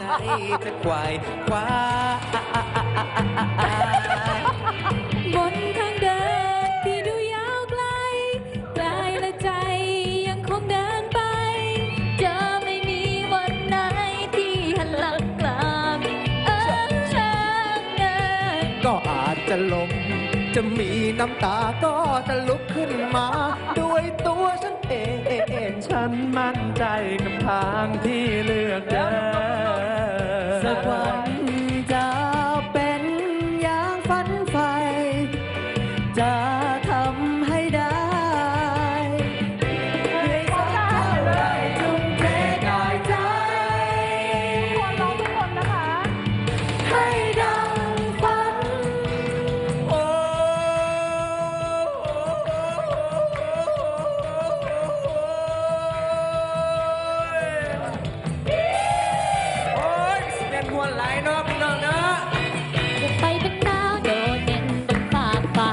ไหนจะควายคว้าบนทางเดินที่ดูยาวไกลไกลและใจยังคงเดินไป จะไม่มีวันไหนที่หันหลังกลับเออช่างเดินก็อาจจะลมจะมีน้ำตาก็จะลุกขึ้นมา ด้วยตัวฉันเอง ฉันมั่นใจกับทางที่เลือกเดินสัก วันจะเป็นอย่างฝันใฝ่จะ ไหลเนาะพี่น้องเนาะ จะไปเป็นดาวโดดเด่นบนฟากฟ้า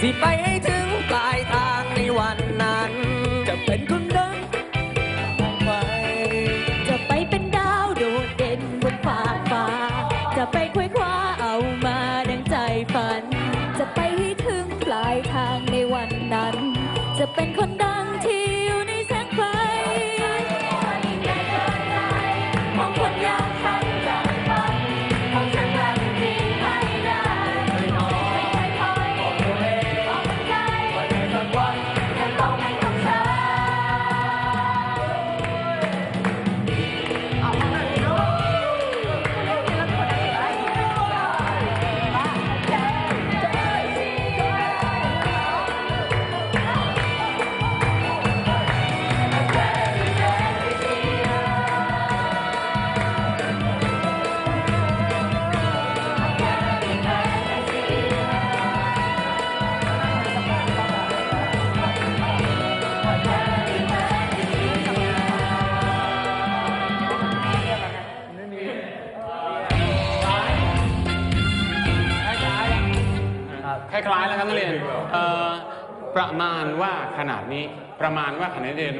สิไปให้ถึงปลายทางในวันนั้น จะเป็นคนดังมองไปจะไปเป็นดาวโดดเด่นบนฟากฟ้า จะไปควยคว้าเอามาดังใจฝัน จะไปให้ถึงปลายทางในวันนั้น จะเป็นคนดัง คล้ายๆแล้วครับนักเรียนเอ่อประมาณว่าขนาดนี้ประมาณว่าขนาดนี้เรียน